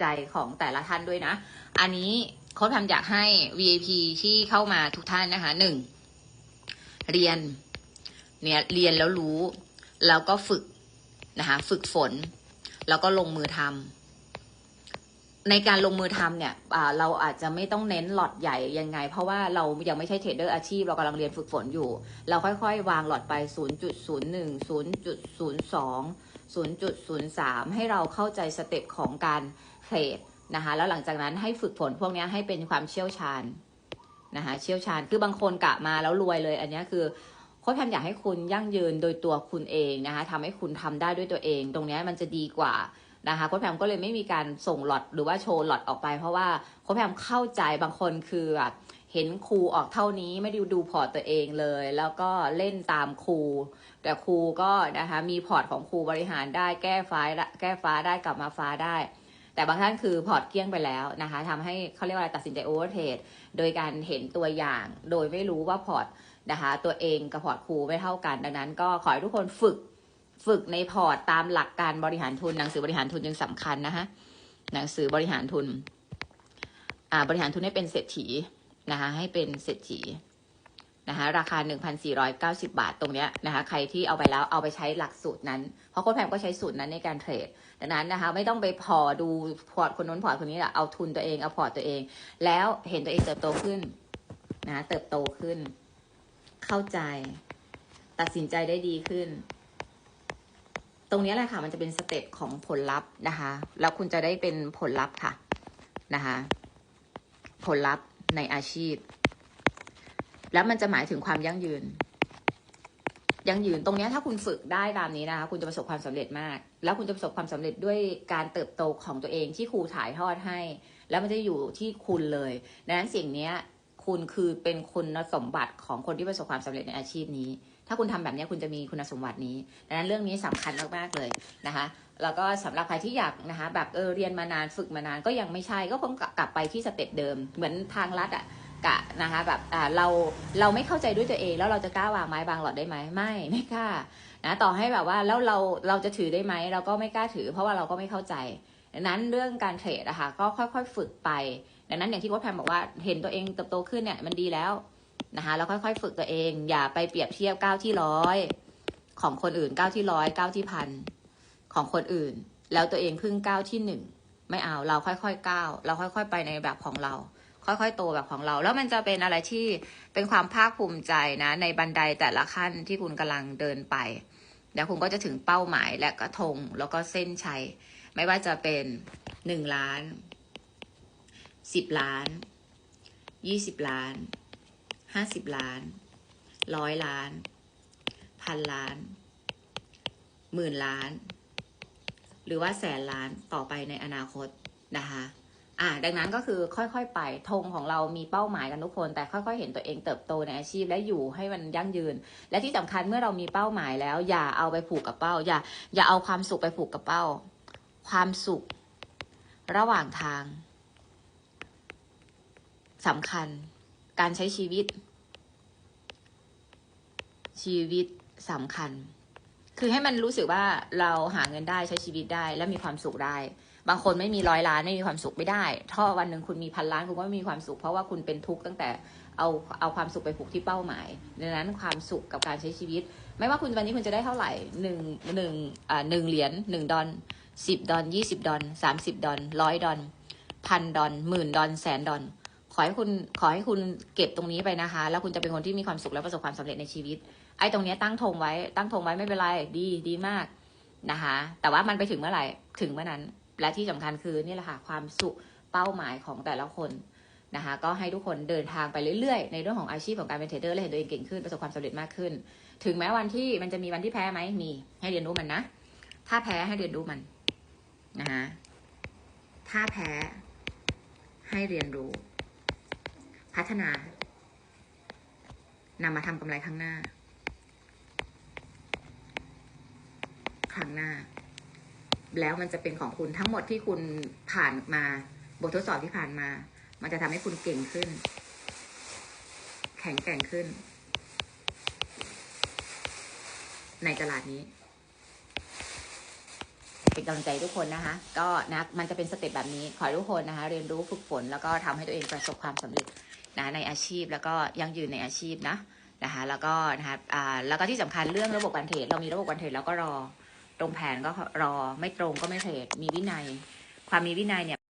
ใจของแต่ละท่านด้วยนะ อันนี้โค้ชแพมอยากให้ VIP ที่เข้ามาทุกท่านนะคะหนึ่งเรียนเนี่ยเรียนแล้วรู้ แล้วก็ฝึกนะคะฝึกฝน แล้วก็ลงมือทำในการลงมือทำเนี่ยเราอาจจะไม่ต้องเน้นหลอดใหญ่ยังไง เพราะว่าเรายังไม่ใช่เทรดเดอร์อาชีพ เรากำลังเรียนฝึกฝนอยู่ เราค่อยๆ วางหลอดไป 0.01 0.02 0.03 ให้เราเข้าใจสเต็ปของการเทรดนะคะแล้วหลังจากนั้นให้ฝึกฝนพวกนี้ให้เป็นความเชี่ยวชาญนะคะเชี่ยวชาญคือบางคนกะมาแล้วรวยเลย อันนี้คือโค้ชแพมอยากให้คุณยั่งยืนโดยตัวคุณเองนะคะทำให้คุณทำได้ด้วยตัวเอง ตรงนี้มันจะดีกว่านะคะโค้ชแพมก็เลยไม่มีการส่งหลอดหรือว่าโชว์หลอดออกไป เพราะว่าโค้ชแพมเข้าใจบางคนคือแบบ เห็นครูออกเท่านี้ไม่ได้ดูพอร์ตตัวเองเลย แล้วก็เล่นตามครู แต่ครูก็นะคะมีพอร์ตของครูบริหารได้แก้ฟ้าแก้ฟ้าได้กลับมาฟ้าได้ แต่บางท่านคือพอร์ตเกี้ยงไปแล้วนะคะทำให้เขาเรียกว่าอะไรตัดสินใจโอเวอร์เทรดโดยการเห็นตัวอย่าง โดยไม่รู้ว่าพอร์ตนะคะตัวเองกับพอร์ตครูไม่เท่ากัน ดังนั้นก็ขอให้ทุกคนฝึกฝึกในพอร์ตตามหลักการบริหารทุนหนังสือบริหารทุนจึงสำคัญนะคะหนังสือบริหารทุนอ่าบริหารทุนให้เป็นเศรษฐี นะคะให้เป็นเศรษฐีนะคะราคา 1,490 บาทตรงเนี้ยนะคะใครที่เอาไปแล้วเอาไปใช้หลักสูตรนั้น เพราะโค้ชแพมก็ใช้สูตรนั้นในการเทรด ดังนั้นนะคะไม่ต้องไปพอดูพอร์ตคนนู้นพอร์ตคนนี้แหละเอาทุนตัวเองเอาพอร์ตตัวเอง แล้วเห็นตัวเองเติบโตขึ้นนะเติบโตขึ้น เข้าใจ ตัดสินใจได้ดีขึ้น ตรงนี้แหละค่ะมันจะเป็นสเต็ปของผลลัพธ์นะคะ แล้วคุณจะได้เป็นผลลัพธ์ค่ะนะคะผลลัพธ์ ในอาชีพ แล้วมันจะหมายถึงความยั่งยืน ยั่งยืนตรงนี้ถ้าคุณฝึกได้ตามนี้นะคะคุณจะประสบความสำเร็จมาก แล้วคุณจะประสบความสำเร็จด้วยการเติบโตของตัวเองที่ครูถ่ายทอดให้ แล้วมันจะอยู่ที่คุณเลยดังนั้นสิ่งนี้คุณคือเป็นคุณสมบัติของคนที่ประสบความสำเร็จในอาชีพนี้ ถ้าคุณทำแบบนี้คุณจะมีคุณสมบัตินี้ ดังนั้นเรื่องนี้สำคัญมากๆเลยนะคะ แล้วก็สำหรับใครที่อยากนะคะ แบบเออเรียนมานานฝึกมานานก็ยังไม่ใช่ก็คงกลับไปที่สเต็ปเดิม เหมือนทางลัดอะกะนะคะแบบอ่าเราเราไม่เข้าใจด้วยตัวเอง แล้วเราจะกล้าวางไม้บางหลอดได้ไหมไม่ไม่กล้านะต่อให้แบบว่าแล้วเราเราจะถือได้ไหมเราก็ไม่กล้าถือ เพราะว่าเราก็ไม่เข้าใจดังนั้นเรื่องการเทรดอะคะก็ค่อยๆฝึกไป ดังนั้นอย่างที่วัดแพมบอกว่าเห็นตัวเองเติบโตขึ้นเนี่ยมันดีแล้ว นะคะแล้วค่อยๆ ฝึกตัวเอง อย่าไปเปรียบเทียบก้าวที่ร้อยของคนอื่นก้าวที่ร้อยก้าวที่พันของคนอื่น แล้วตัวเองพิ่งก้าวที่หนึ่งไม่เอาเราค่อยๆก้าวเราค่อย ๆ ไปในแบบของเรา ค่อยๆโตแบบของเรา แล้วมันจะเป็นอะไรที่เป็นความภาคภูมิใจนะ ในบันไดแต่ละขั้นที่คุณกำลังเดินไป แล้วคุณก็จะถึงเป้าหมายและกระทงแล้วก็เส้นชัย ไม่ว่าจะเป็นหนึ่งล้านสิบล้านยี่สิบล้าน ห้าสิบล้าน ร้อยล้าน พันล้าน หมื่นล้าน หรือว่าแสนล้านต่อไปในอนาคตนะคะอ่าดังนั้นก็คือค่อยๆ ไปธงของเรามีเป้าหมายกันทุกคน แต่ค่อยๆ เห็นตัวเองเติบโตในอาชีพและอยู่ให้มันยั่งยืน และที่สำคัญเมื่อเรามีเป้าหมายแล้ว อย่าเอาไปผูกกับเป้า อย่าอย่าเอาความสุขไปผูกกับเป้า ความสุข ระหว่างทางสำคัญ การใช้ชีวิต ชีวิตสำคัญ คือให้มันรู้สึกว่าเราหาเงินได้ใช้ชีวิตได้ และมีความสุขได้ บางคนไม่มีร้อยล้านไม่มีความสุขไม่ได้ถ้าวันหนึ่งคุณมีพันล้านคุณก็ไม่มีความสุข เพราะว่าคุณเป็นทุกข์ตั้งแต่เอาเอาความสุขไปผูกที่เป้าหมาย ดังนั้นความสุขกับการใช้ชีวิต ไม่ว่าคุณวันนี้คุณจะได้เท่าไหร่หนึ่งหนึ่งอ่าหนึ่งเหรียญหนึ่งดอลสิบดอลยี่สิบดอลสามสิบดอลร้อยดอลพันดอลหมื่นดอลแสนดอล อให้คุณขอให้คุณเก็บตรงนี้ไปนะคะ แล้วคุณจะเป็นคนที่มีความสุขและประสบความสำเร็จในชีวิต ไอ้ตรงนี้ตั้งธงไว้ตั้งธงไว้ไม่เป็นไรดีดีมากนะคะ แต่ว่ามันไปถึงเมื่อไหร่ถึงเมื่อนั้น และที่สำคัญคือนี่แหละค่ะความสุขเป้าหมายของแต่ละคนนะคะ ก็ให้ทุกคนเดินทางไปเรื่อยๆ ในเรื่องของอาชีพของการเป็นเทรดเดอร์และเห็นตัวเองเก่งขึ้นประสบความสำเร็จมากขึ้น ถึงแม้วันที่มันจะมีวันที่แพ้ไหมมี ให้เรียนรู้มันนะ ถ้าแพ้ให้เรียนรู้มันนะคะถ้าแพ้ให้เรียนรู้ พัฒนานำมาทำกำไรข้างหน้า ครั้งหน้า แล้วมันจะเป็นของคุณทั้งหมดที่คุณผ่านมา บททดสอบที่ผ่านมา มันจะทำให้คุณเก่งขึ้น แข็งแกร่งขึ้น ในตลาดนี้ เป็นกำลังใจทุกคนนะคะ ก็นะมันจะเป็นสเต็ปแบบนี้ ขอให้ทุกคนนะคะ เรียนรู้ฝึกฝน แล้วก็ทำให้ตัวเองประสบความสำเร็จ นะในอาชีพแล้วก็ยังยืนในอาชีพนะนะคะแล้วก็นะคะอ่าแล้วก็ที่สำคัญเรื่องระบบการเทรดเรามีระบบการเทรดแล้วก็รอ ตรงแผนก็รอไม่ตรงก็ไม่เทรดมีวินัย ความมีวินัยเนี่ย